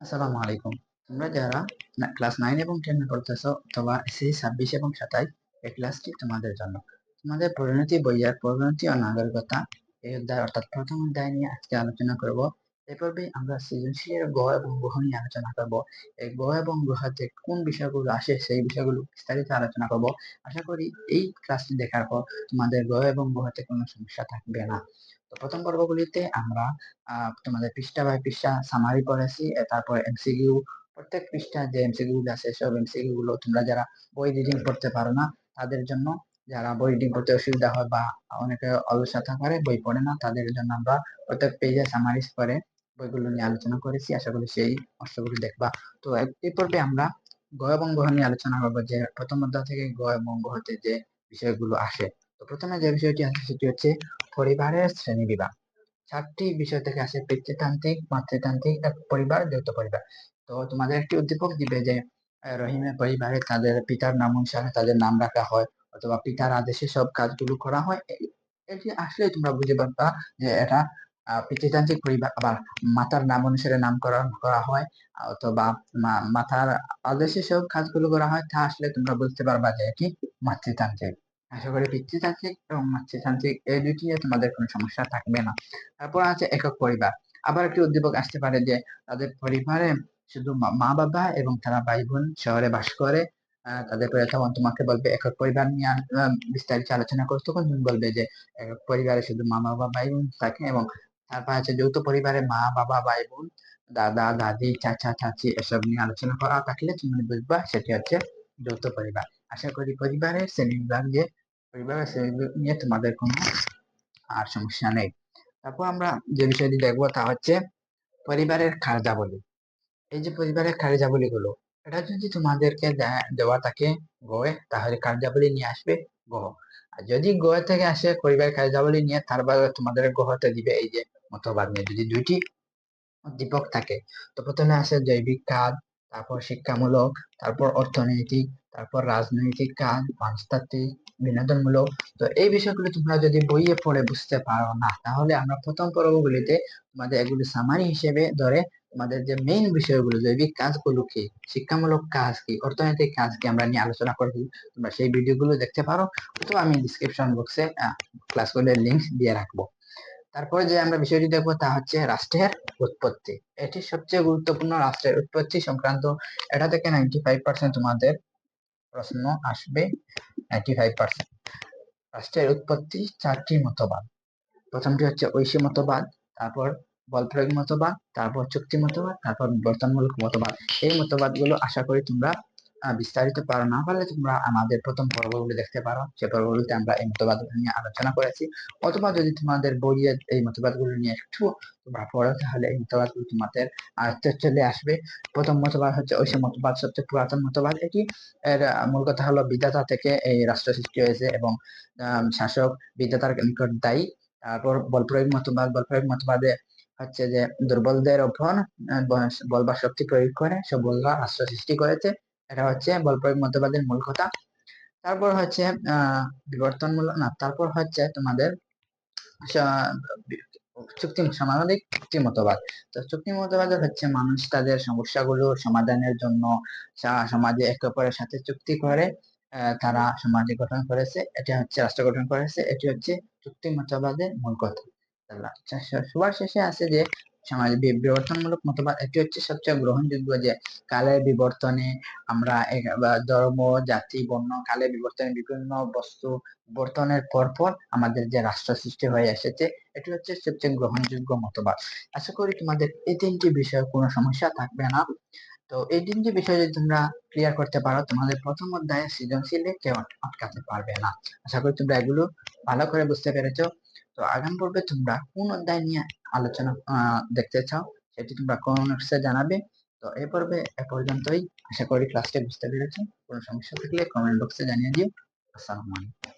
আসসালামু আলাইকুম। তোমরা যারা ক্লাস নাইন এবং টেনে পড়তেছো অথবা ছাব্বিশ এবং এই ক্লাসটি তোমাদের জন্য। তোমাদের পরিণতি পরিণতি ও নাগরিকতা এই অধ্যায় অর্থাৎ প্রথম অধ্যায় নিয়ে আজকে আলোচনা করব। এই পর্বে আমরা সৃজনশীলের এবং গ্রহ নিয়ে আলোচনা করব। এই গ এবং গ্রহতে কোন বিষয়গুলো আসে, সেই বিষয়গুলো বিস্তারিত আলোচনা করব। আশা করি এই ক্লাসটি দেখার পর তোমাদের গ এবং গ্রহতে কোনো সমস্যা থাকবে না। তো প্রথম পর্বগুলিতে আমরা তোমাদের পৃষ্ঠা বাই পৃষ্ঠা সামারি করেছি তারপর এমসিকিউ প্রত্যেক পৃষ্ঠা যে এমসিকিউ আছে, সব এমসিকিউ গুলো তোমরা যারা বই রিডিং করতে পারো না, তাদের জন্য যারা বই রিডিং করতে অসুবিধা হয় বা অনেকে অলসতা করে বই পড়ে না, তাদের জন্য আমরা প্রত্যেক পেজে সামারিজ করে বইগুলো নিয়ে আলোচনা করেছি। আশা করি সেই অংশগুলো দেখবা। তো এই পর্বে আমরা গ এবং গহ নিয়ে আলোচনা করব যে প্রথম অধ্যায় থেকে গ এবং গহতে যে বিষয়গুলো আসে। তো প্রথমে যে বিষয়টি আছে সেটি হচ্ছে পরিবারের শ্রেণি বিভাগ। চারটি বিষয় থেকে আসে পিতৃতান্ত্রিক, মাতৃতান্ত্রিক পরিবার, যৌথ পরিবার। তো তোমাদের একটি উদ্দীপক দিবে যে রহিমের পরিবারে তাদের পিতার নাম অনুসারে তাদের নাম রাখা হয়, অথবা পিতার আদেশে সব কাজগুলো করা হয়। এটি আসলে তোমরা বুঝে পারবা যে এটা পিতৃতান্ত্রিক পরিবার, আবার মাতার নাম অনুসারে নামকরণ করা হয়, অথবা মাতার আদেশে সব কাজগুলো করা হয়। তা আসলে তোমরা বুঝতে পারবা যে এটি মাতৃতান্ত্রিক। আশা করি পিতৃতান্ত্রিক এবং মাতৃতান্ত্রিক এই দুটি নিয়ে তোমাদের কোনো সমস্যা থাকবে না। তারপর আছে একক পরিবার। আবার একটি উদ্দীপক আসতে পারে যে, তাদের পরিবারে শুধু মা বাবা এবং তারা ভাই বোন শহরে বাস করে। তাদের পরে তখন তোমাকে বলবে একক পরিবার নিয়ে বিস্তারিত আলোচনা করতে। তখন তুমি বলবে যে, একক পরিবারে শুধু মা বাবা ভাই বোন থাকে এবং তারপর আছে যৌথ পরিবারে মা বাবা ভাই বোন দাদা, দাদি, চাচা, চাচি এসব নিয়ে আলোচনা করা থাকলে তুমি বুঝবা সেটি হচ্ছে যৌথ পরিবার। আশা করি পরিবারের শ্রেণি বিভাগ পরিবারের শ্রেণি নিয়ে তোমাদের কোনো আর সমস্যা নেই। তারপর আমরা যে বিষয়টি দেখব তা হচ্ছে পরিবারের কার্যাবলী এই যে পরিবারের কার্যাবলী গুলো এটা যদি তোমাদেরকে দেওয়া থাকে গয়ে, তাহলে কার্যাবলী নিয়ে আসবে গহ। আর যদি গয়ে থেকে আসে পরিবারের কার্যাবলী নিয়ে তারপরে তোমাদের গহতে দিবে এই যে মতবাদ নিয়ে। যদি দুইটি দীপক থাকে, তো প্রথমে আসে জৈবিক কাজ তারপর শিক্ষামূলক, তারপর অর্থনৈতিক তারপর রাজনৈতিক কাজ মনস্তাত্ত্বিক বিনোদনমূলক। তো এই বিষয়গুলো তোমরা যদি বইয়ে পড়ে বুঝতে পারো না, তাহলে আমরা প্রথম পর্বগুলিতে তোমাদের এগুলি সামারি হিসেবে ধরে তোমাদের যে মেইন বিষয়গুলো, জৈবিক কাজগুলো কি, শিক্ষামূলক কাজ কি, অর্থনৈতিক কাজ কি আমরা নিয়ে আলোচনা করছি তোমরা সেই ভিডিওগুলো দেখতে পারো, অথবা আমি ডিসক্রিপশন বক্সে ক্লাসগুলোর লিঙ্ক দিয়ে রাখব। তারপরে যে আমরা বিষয়টি দেখব তা হচ্ছে রাষ্ট্রের উৎপত্তি। এটি সবচেয়ে গুরুত্বপূর্ণ রাষ্ট্রের উৎপত্তি সংক্রান্ত। এটা থেকে নাইনটি ফাইভ পার্সেন্ট তোমাদের প্রশ্ন আসবে নাইনটি ফাইভ পার্সেন্ট রাষ্ট্রের উৎপত্তি চারটি মতবাদ। প্রথমটি হচ্ছে ঐশী মতবাদ, তারপর বল প্রয়োগ মতবাদ, তারপর চুক্তি মতবাদ, তারপর বর্তনমূলক মতবাদ। এই মতবাদগুলো আশা করি তোমরা বিস্তারিত পারো না পারলে তোমরা আমাদের প্রথম পর্বগুলি দেখতে পারো। সে পর্বগুলিতে আমরা এই মতবাদগুলো নিয়ে আলোচনা করেছি। অথবা যদি তোমাদের বইয়ে এই মতবাদগুলো নিয়ে একটু তোমরা পড়ো, তাহলে এই মতবাদগুলো তোমাদের আয়ত্তে চলে আসবে। প্রথম মতবাদ হচ্ছে ওই মতবাদ সবচেয়ে পুরাতন মতবাদ। এটি এর মূল কথা হলো বিধাতা থেকে এই রাষ্ট্র সৃষ্টি হয়েছে এবং শাসক বিধাতার নিকট দায়ী। তারপর বল প্রয়োগ মতবাদ বল প্রয়োগ মতবাদে হচ্ছে যে দুর্বলদের ওপর বল বা শক্তি প্রয়োগ করে সবলরা রাষ্ট্র সৃষ্টি করেছে। এটা হচ্ছে বল প্রয়োগ মতবাদের মূল কথা। তারপর হচ্ছে বিবর্তনমূলক, না, তারপর হচ্ছে তোমাদের চুক্তি সামাজিক চুক্তি মতবাদ তো চুক্তি মতবাদ হচ্ছে মানুষ তাদের সমস্যাগুলো সমাধানের জন্য সমাজে একে অপরের সাথে চুক্তি করে তারা সমাজ গঠন করেছে। এটা হচ্ছে, রাষ্ট্র গঠন করেছে। এটি হচ্ছে চুক্তি মতবাদের মূল কথা। সবার শেষে আছে যে সমাজ বিবর্তনমূলক মতবাদ, এটি হচ্ছে সবচেয়ে গ্রহণযোগ্য যে কালের বিবর্তনে আমরা ধর্ম, জাতি, বর্ণ, কালের বিবর্তনে বিভিন্ন বস্তু বিবর্তনের পরপর আমাদের যে রাষ্ট্র সৃষ্টি হয়ে এসেছে, এটি হচ্ছে সবচেয়ে গ্রহণযোগ্য মতবাদ। আশা করি তোমাদের এই তিনটি বিষয়ে কোনো সমস্যা থাকবে না। তো এই তিনটি বিষয় যদি তোমরা ক্লিয়ার করতে পারো, তোমাদের প্রথম অধ্যায়ে সৃজনশীলে কেউ আটকাতে পারবে না। আশা করি তোমরা এগুলো ভালো করে বুঝতে পেরেছ। তো আগাম পর্বে তোমরা কোন অধ্যায় নিয়ে আলোচনা দেখতে চাও সেটি তোমরা কমেন্টসে জানাবে। তো এ পর্বে এ পর্যন্তই। আশা করি ক্লাসটি বুঝতে পেরেছ। কোনো সমস্যা থাকলে কমেন্ট বক্সে জানিয়ে দিও। আসসালামু আলাইকুম।